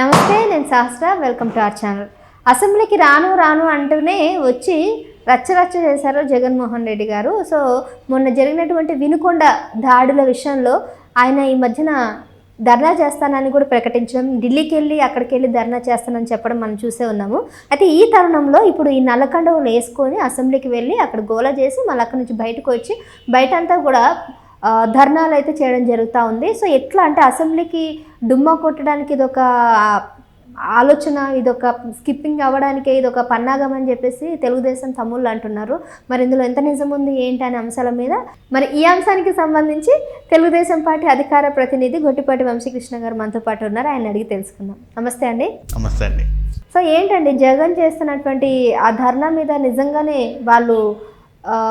నమస్తే నేను Shastra. Welcome to our channel. అసెంబ్లీకి రాను రాను అంటూనే వచ్చి రచ్చ రచ్చ చేశారు జగన్మోహన్ రెడ్డి గారు. సో మొన్న జరిగినటువంటి వినుకొండ దాడుల విషయంలో ఆయన ఈ మధ్యన ధర్నా చేస్తానని కూడా ప్రకటించడం ఢిల్లీకి వెళ్ళి అక్కడికి వెళ్ళి ధర్నా చేస్తానని చెప్పడం మనం చూసే ఉన్నాము. అయితే ఈ తరుణంలో ఇప్పుడు ఈ నల్లకండవులు వేసుకొని అసెంబ్లీకి వెళ్ళి అక్కడ గోల చేసి మళ్ళీ అక్కడి నుంచి బయటకు వచ్చి బయటంతా కూడా ధర్నాలు అయితే చేయడం జరుగుతూ ఉంది. సో ఎట్లా అంటే అసెంబ్లీకి డుమ్మా కొట్టడానికి ఇది ఒక ఆలోచన ఇదొక స్కిప్పింగ్ అవ్వడానికి ఇదొక పన్నాగం అని చెప్పేసి తెలుగుదేశం తమ్ముళ్ళు అంటున్నారు. మరి ఇందులో ఎంత నిజం ఉంది ఏంటి అనే అంశాల మీద మరి ఈ అంశానికి సంబంధించి తెలుగుదేశం పార్టీ అధికార ప్రతినిధి గొట్టిపాటి వంశీకృష్ణ గారు మనతో పాటు ఉన్నారు. ఆయన అడిగి తెలుసుకుందాం. నమస్తే అండి. నమస్తే అండి. సో ఏంటండి జగన్ చేస్తున్నటువంటి ఆ ధర్నా మీద నిజంగానే వాళ్ళు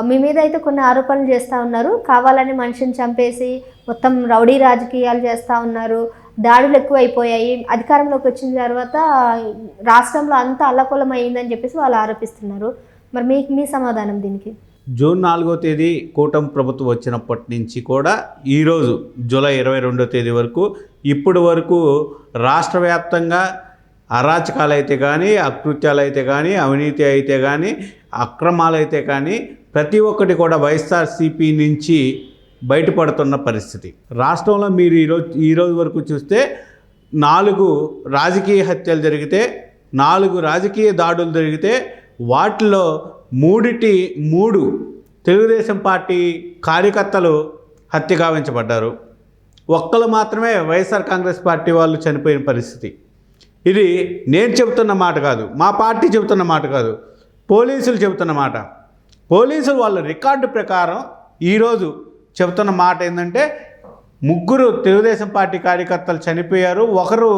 మీ మీద అయితే కొన్ని ఆరోపణలు చేస్తూ ఉన్నారు. కావాలని మనిషిని చంపేసి మొత్తం రౌడీ రాజకీయాలు చేస్తూ ఉన్నారు. దాడులు ఎక్కువైపోయాయి. అధికారంలోకి వచ్చిన తర్వాత రాష్ట్రంలో అంతా అల్లకూలం అయ్యిందని చెప్పేసి వాళ్ళు ఆరోపిస్తున్నారు. మరి మీ మీ సమాధానం దీనికి? జూన్ నాలుగో తేదీ కూటమి ప్రభుత్వం వచ్చినప్పటి నుంచి కూడా ఈరోజు జూలై ఇరవై రెండో తేదీ వరకు ఇప్పటి వరకు రాష్ట్ర వ్యాప్తంగా అరాచకాలు అయితే కానీ అకృత్యాలు అయితే కానీ అవినీతి అయితే కానీ అక్రమాలు అయితే కానీ ప్రతి ఒక్కటి కూడా వైఎస్ఆర్సీపీ నుంచి బయటపడుతున్న పరిస్థితి. రాష్ట్రంలో మీరు ఈరోజు ఈరోజు వరకు చూస్తే నాలుగు రాజకీయ హత్యలు జరిగితే నాలుగు రాజకీయ దాడులు జరిగితే వాటిలో మూడిటి మూడు తెలుగుదేశం పార్టీ కార్యకర్తలు హత్య గావించబడ్డారు. ఒక్కరు మాత్రమే వైఎస్ఆర్ కాంగ్రెస్ పార్టీ వాళ్ళు చనిపోయిన పరిస్థితి. ఇది నేను చెబుతున్న మాట కాదు మా పార్టీ చెబుతున్న మాట కాదు పోలీసులు చెబుతున్న మాట. పోలీసులు వాళ్ళ రికార్డు ప్రకారం ఈరోజు చెబుతున్న మాట ఏంటంటే ముగ్గురు తెలుగుదేశం పార్టీ కార్యకర్తలు చనిపోయారు. ఒకరు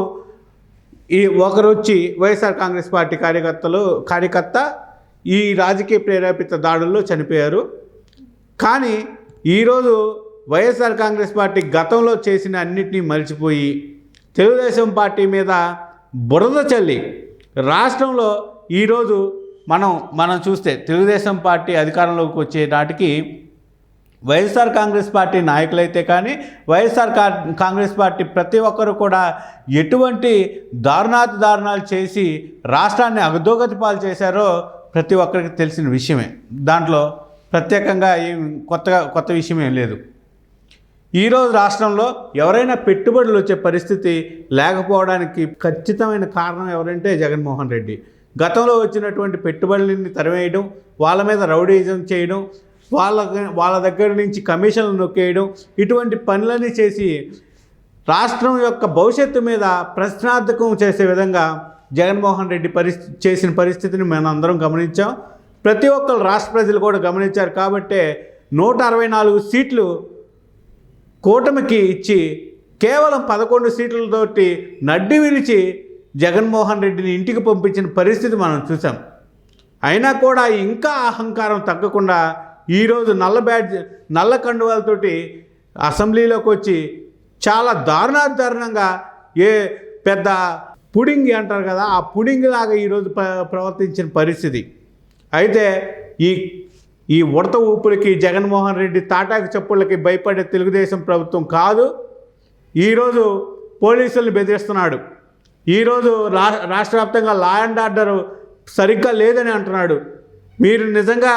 ఈ ఒకరు వచ్చి వైఎస్ఆర్ కాంగ్రెస్ పార్టీ కార్యకర్తలు కార్యకర్త ఈ రాజకీయ ప్రేరేపిత దాడుల్లో చనిపోయారు. కానీ ఈరోజు వైఎస్ఆర్ కాంగ్రెస్ పార్టీ గతంలో చేసిన అన్నిటినీ మర్చిపోయి తెలుగుదేశం పార్టీ మీద బురద చల్లి రాష్ట్రంలో ఈరోజు మనం మనం చూస్తే తెలుగుదేశం పార్టీ అధికారంలోకి వచ్చే నాటికి వైఎస్ఆర్ కాంగ్రెస్ పార్టీ నాయకులైతే కానీ వైఎస్ఆర్ కా- కాంగ్రెస్ పార్టీ ప్రతి ఒక్కరు కూడా ఎటువంటి దారుణాతి దారుణాలు చేసి రాష్ట్రాన్ని అగదోగతి పాలు చేశారో ప్రతి ఒక్కరికి తెలిసిన విషయమే. దాంట్లో ప్రత్యేకంగా ఏం కొత్తగా కొత్త విషయం ఏం లేదు. ఈరోజు రాష్ట్రంలో ఎవరైనా పెట్టుబడులు వచ్చే పరిస్థితి లేకపోవడానికి ఖచ్చితమైన కారణం ఎవరంటే జగన్మోహన్ రెడ్డి. గతంలో వచ్చినటువంటి పెట్టుబడులని తరివేయడం వాళ్ళ మీద రౌడీజం చేయడం వాళ్ళ వాళ్ళ దగ్గర నుంచి కమిషన్లు నొక్కేయడం ఇటువంటి పనులన్నీ చేసి రాష్ట్రం యొక్క భవిష్యత్తు మీద ప్రశ్నార్థకం చేసే విధంగా జగన్మోహన్ రెడ్డి పరిస్థితి చేసిన పరిస్థితిని మనం అందరం గమనించాం. ప్రతి ఒక్కరు రాష్ట్ర ప్రజలు కూడా గమనించారు కాబట్టే నూట అరవై నాలుగు సీట్లు కూటమికి ఇచ్చి కేవలం పదకొండు సీట్లతోటి నడ్డి విరిచి జగన్మోహన్ రెడ్డిని ఇంటికి పంపించిన పరిస్థితి మనం చూసాం. అయినా కూడా ఇంకా అహంకారం తగ్గకుండా ఈరోజు నల్ల బ్యాడ్జ్ నల్ల కండువాలతోటి అసెంబ్లీలోకి వచ్చి చాలా దారుణాదారుణంగా ఏ పెద్ద పుడింగి అంటారు కదా ఆ పుడింగ్ లాగా ఈరోజు ప్రవర్తించిన పరిస్థితి. అయితే ఈ ఈ ఉడత ఊపులకి జగన్మోహన్ రెడ్డి తాటాకు చెప్పులకి భయపడే తెలుగుదేశం ప్రభుత్వం కాదు. ఈరోజు పోలీసుల్ని బెదిరిస్తున్నాడు. ఈరోజు రా రాష్ట్ర వ్యాప్తంగా లా అండ్ ఆర్డర్ సరిగ్గా లేదని అంటున్నాడు. మీరు నిజంగా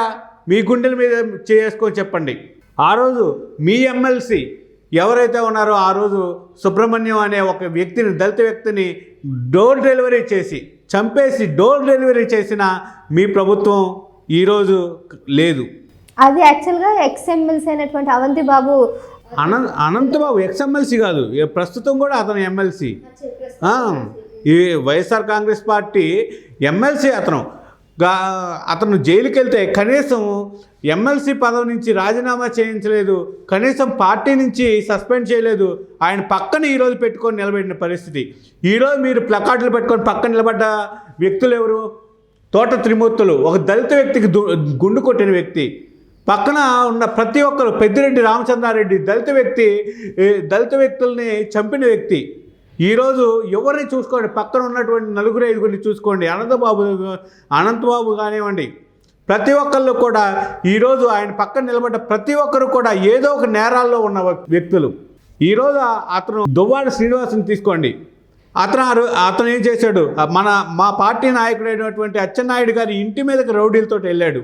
మీ గుండెల మీద చేసుకొని చెప్పండి. ఆ రోజు మీ ఎమ్మెల్సీ ఎవరైతే ఉన్నారో ఆ రోజు సుబ్రహ్మణ్యం అనే ఒక వ్యక్తిని దళిత వ్యక్తిని డోర్ డెలివరీ చేసి చంపేసి డోర్ డెలివరీ చేసిన మీ ప్రభుత్వం ఈరోజు లేదు. అది యాక్చువల్గా ఎక్స్ ఎమ్మెల్సీ అయినటువంటి అవంతి బాబు అనంత అనంతబాబు ఎక్స్ఎమ్మెల్సీ కాదు. ప్రస్తుతం కూడా అతను ఎమ్మెల్సీ. ఈ వైఎస్ఆర్ కాంగ్రెస్ పార్టీ ఎమ్మెల్సీ అతను. అతను జైలుకి వెళ్తే కనీసం ఎమ్మెల్సీ పదవి నుంచి రాజీనామా చేయించలేదు. కనీసం పార్టీ నుంచి సస్పెండ్ చేయలేదు. ఆయన పక్కన ఈరోజు పెట్టుకొని నిలబడిన పరిస్థితి. ఈరోజు మీరు ప్లకార్డులు పెట్టుకొని పక్కన నిలబడ్డ వ్యక్తులు ఎవరు? తోట త్రిమూర్తులు. ఒక దళిత వ్యక్తికి దు- గుండు కొట్టిన వ్యక్తి. పక్కన ఉన్న ప్రతి ఒక్కరు పెద్దిరెడ్డి రామచంద్రారెడ్డి దళిత వ్యక్తి దళిత వ్యక్తుల్ని చంపిన వ్యక్తి. ఈరోజు ఎవరిని చూసుకోండి? పక్కన ఉన్నటువంటి నలుగురు ఐదుగురిని చూసుకోండి. అనంతబాబు అనంతబాబు కానివ్వండి. ప్రతి ఒక్కళ్ళు కూడా ఈరోజు ఆయన పక్కన నిలబడ్డ ప్రతి ఒక్కరు కూడా ఏదో ఒక నేరాల్లో ఉన్న వ్యక్తులు. ఈరోజు అతను దువ్వాడ శ్రీనివాసుని తీసుకోండి. అతను అతను ఏం చేశాడు? మన మా పార్టీ నాయకుడైనటువంటి అచ్చెన్నాయుడు గారి ఇంటి మీదకి రౌడీలతో వెళ్ళాడు.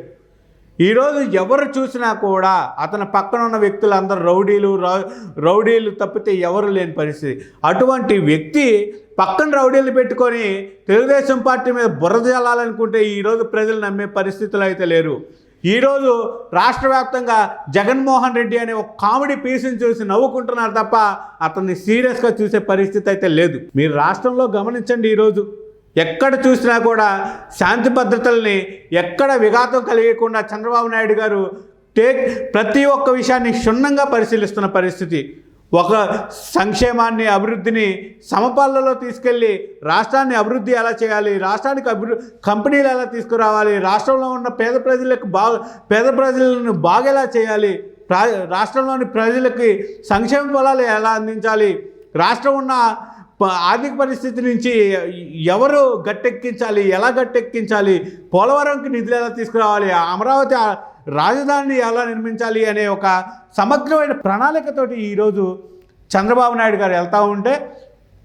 ఈరోజు ఎవరు చూసినా కూడా అతని పక్కన ఉన్న వ్యక్తులందరూ రౌడీలు రౌ- రౌడీలు తప్పితే ఎవరు లేని పరిస్థితి. అటువంటి వ్యక్తి పక్కన రౌడీలు పెట్టుకొని తెలుగుదేశం పార్టీ మీద బురద జల్లాలనుకుంటే ఈరోజు ప్రజలు నమ్మే పరిస్థితులు అయితే లేరు. ఈరోజు రాష్ట్ర వ్యాప్తంగా జగన్మోహన్ రెడ్డి అనే ఒక కామెడీ పీస్ని చూసి నవ్వుకుంటున్నారు తప్ప అతన్ని సీరియస్గా చూసే పరిస్థితి అయితే లేదు. మీరు రాష్ట్రంలో గమనించండి ఈరోజు. ఎక్కడ చూసినా కూడా శాంతి భద్రతల్ని ఎక్కడ విఘాతం కలిగకుండా చంద్రబాబు నాయుడు గారు టేక్ ప్రతి ఒక్క విషయాన్ని క్షుణ్ణంగా పరిశీలిస్తున్న పరిస్థితి. ఒక సంక్షేమాన్ని అభివృద్ధిని సమపాలలో తీసుకెళ్ళి రాష్ట్రాన్ని అభివృద్ధి ఎలా చేయాలి రాష్ట్రానికి అభివృద్ధి కంపెనీలు ఎలా తీసుకురావాలి రాష్ట్రంలో ఉన్న పేద ప్రజలకు బాగా పేద ప్రజలను బాగేలా చేయాలి ప్రా రాష్ట్రంలోని ప్రజలకి సంక్షేమ ఫలాలు ఎలా అందించాలి రాష్ట్రం ఉన్న ఆర్థిక పరిస్థితి నుంచి ఎవరు గట్టెక్కించాలి ఎలా గట్టెక్కించాలి పోలవరంకి నిధులు ఎలా తీసుకురావాలి అమరావతి రాజధానిని ఎలా నిర్మించాలి అనే ఒక సమగ్రమైన ప్రణాళికతోటి ఈరోజు చంద్రబాబు నాయుడు గారు వెళ్తూ ఉంటే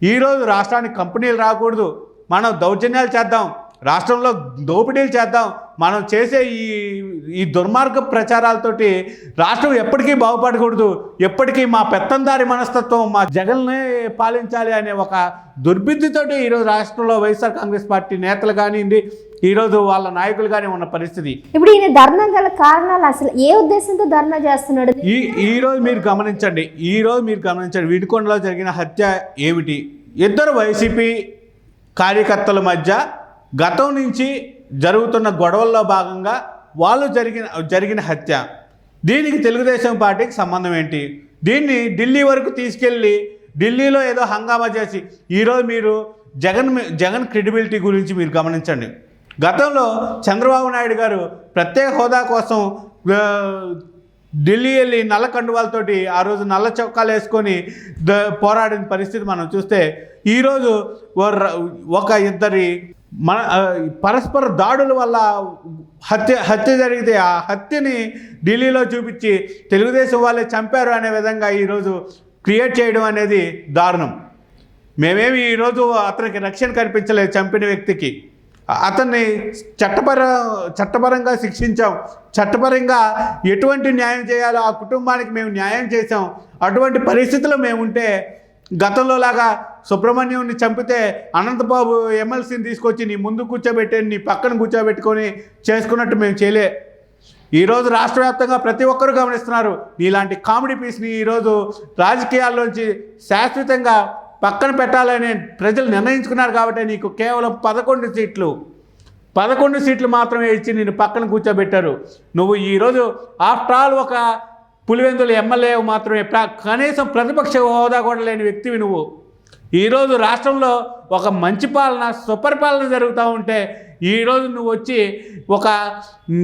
ఈరోజు రాష్ట్రానికి కంపెనీలు రాకూడదు మనం దౌర్జన్యాలు చేద్దాం రాష్ట్రంలో దోపిడీలు చేద్దాం. మనం చేసే ఈ ఈ దుర్మార్గ ప్రచారాలతోటి రాష్ట్రం ఎప్పటికీ బాగుపడకూడదు. ఎప్పటికీ మా పెత్తందారి మనస్తత్వం మా జగన్నే పాలించాలి అనే ఒక దుర్బుద్ధితోటి ఈరోజు రాష్ట్రంలో వైఎస్ఆర్ కాంగ్రెస్ పార్టీ నేతలు కానివ్వండి ఈరోజు వాళ్ళ నాయకులు కానీ ఉన్న పరిస్థితి. ఇప్పుడు ఈయన ధర్నా గల కారణాలు అసలు ఏ ఉద్దేశంతో ధర్నా చేస్తున్నాడు? ఈ ఈరోజు మీరు గమనించండి ఈరోజు మీరు గమనించండి విడికొండలో జరిగిన హత్య ఏమిటి? ఇద్దరు వైసీపీ కార్యకర్తల మధ్య గతం నుంచి జరుగుతున్న గొడవల్లో భాగంగా వాళ్ళు జరిగిన జరిగిన హత్య. దీనికి తెలుగుదేశం పార్టీకి సంబంధం ఏంటి? దీన్ని ఢిల్లీ వరకు తీసుకెళ్ళి ఢిల్లీలో ఏదో హంగామా చేసి ఈరోజు మీరు జగన్ జగన్ క్రెడిబిలిటీ గురించి మీరు గమనించండి. గతంలో చంద్రబాబు నాయుడు గారు ప్రత్యేక హోదా కోసం ఢిల్లీ వెళ్ళి నల్ల కండువాలతోటి ఆ రోజు నల్ల చొక్కాలు వేసుకొని పోరాడిన పరిస్థితి మనం చూస్తే ఈరోజు ఒక ఇద్దరి మన పరస్పర దాడుల వల్ల హత్య హత్య జరిగితే ఆ హత్యని ఢిల్లీలో చూపించి తెలుగుదేశం వాళ్ళే చంపారు అనే విధంగా ఈరోజు క్రియేట్ చేయడం అనేది దారుణం. మేమేమి ఈరోజు అతనికి రక్షణ కనిపించలేదు చంపిన వ్యక్తికి. అతన్ని చట్టపర చట్టపరంగా శిక్షించాం. చట్టపరంగా ఎటువంటి న్యాయం చేయాలో ఆ కుటుంబానికి మేము న్యాయం చేసాం అటువంటి పరిస్థితుల్లో మేము ఉంటే గతంలో లాగా సుబ్రహ్మణ్యుని చంపితే అనంతబాబు ఎమ్మెల్సీని తీసుకొచ్చి నీ ముందు కూర్చోబెట్టి నీ పక్కన కూర్చోబెట్టుకొని చేసుకున్నట్టు మేము చేయలే. ఈరోజు రాష్ట్ర వ్యాప్తంగా ప్రతి ఒక్కరూ గమనిస్తున్నారు. నీలాంటి కామెడీ పీస్ని ఈరోజు రాజకీయాల్లోంచి శాశ్వతంగా పక్కన పెట్టాలని ప్రజలు నిర్ణయించుకున్నారు కాబట్టి నీకు కేవలం పదకొండు సీట్లు. పదకొండు సీట్లు మాత్రమే ఇచ్చి నేను పక్కన కూర్చోబెట్టారు. నువ్వు ఈరోజు ఆఫ్టర్ ఆల్ ఒక పులివెందుల ఎమ్మెల్యే మాత్రమే ప్ర- కనీసం ప్రతిపక్ష హోదా కూడా లేని వ్యక్తివి నువ్వు. ఈరోజు రాష్ట్రంలో ఒక మంచి పాలన సుపరిపాలన జరుగుతూ ఉంటే ఈరోజు నువ్వు వచ్చి ఒక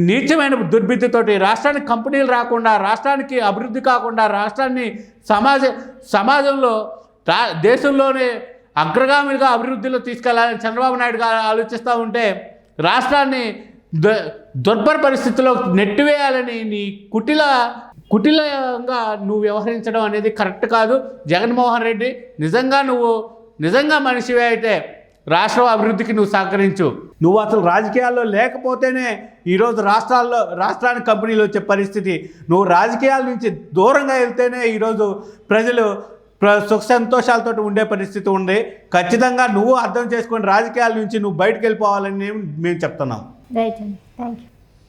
నీచమైన దుర్బుద్ధితోటి రాష్ట్రానికి కంపెనీలు రాకుండా రాష్ట్రానికి అభివృద్ధి కాకుండా రాష్ట్రాన్ని సమాజ సమాజంలో రా దేశంలోనే అగ్రగామిగా అభివృద్ధిలో తీసుకెళ్ళాలని చంద్రబాబు నాయుడు గారు ఆలోచిస్తూ ఉంటే రాష్ట్రాన్ని దుర్భర పరిస్థితిలో నెట్టివేయాలని నీ కుటిల కుటిలంగా నువ్వు వ్యవహరించడం అనేది కరెక్ట్ కాదు. జగన్మోహన్ రెడ్డి నిజంగా నువ్వు నిజంగా మనిషివే అయితే రాష్ట్ర అభివృద్ధికి నువ్వు సహకరించు. నువ్వు అసలు రాజకీయాల్లో లేకపోతేనే ఈరోజు రాష్ట్రాల్లో రాష్ట్రానికి కంపెనీలు వచ్చే పరిస్థితి. నువ్వు రాజకీయాల నుంచి దూరంగా వెళ్తేనే ఈరోజు ప్రజలు ప్ర- సుఖ సంతోషాలతో ఉండే పరిస్థితి ఉంది. ఖచ్చితంగా నువ్వు అర్థం చేసుకొని రాజకీయాల నుంచి నువ్వు బయటకు వెళ్ళిపోవాలని మేము చెప్తున్నాం. రైట్ అండి. Thank you